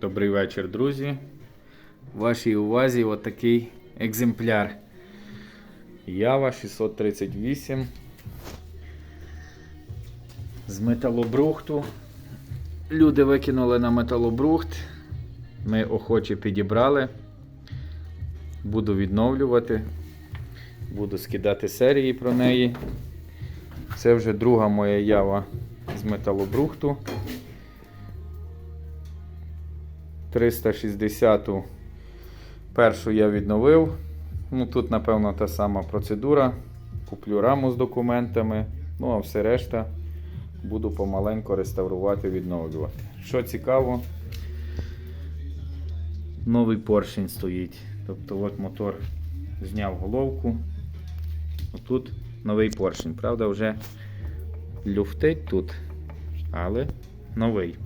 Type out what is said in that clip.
Добрий вечір, друзі. Вашій увазі отакий екземпляр. Ява 638 з металобрухту. Люди викинули на металобрухт. Ми охоче підібрали. Буду відновлювати. Буду скидати серії про неї. Це вже друга моя ява з металобрухту. 360-ту першу я відновив. Ну, Тут, напевно, та сама процедура. Куплю раму з документами. Ну, а все решта буду помаленько реставрувати, відновлювати. Що цікаво, новий поршень стоїть. Тобто от мотор зняв головку. Тут новий поршень. Правда, вже люфтить тут, але новий.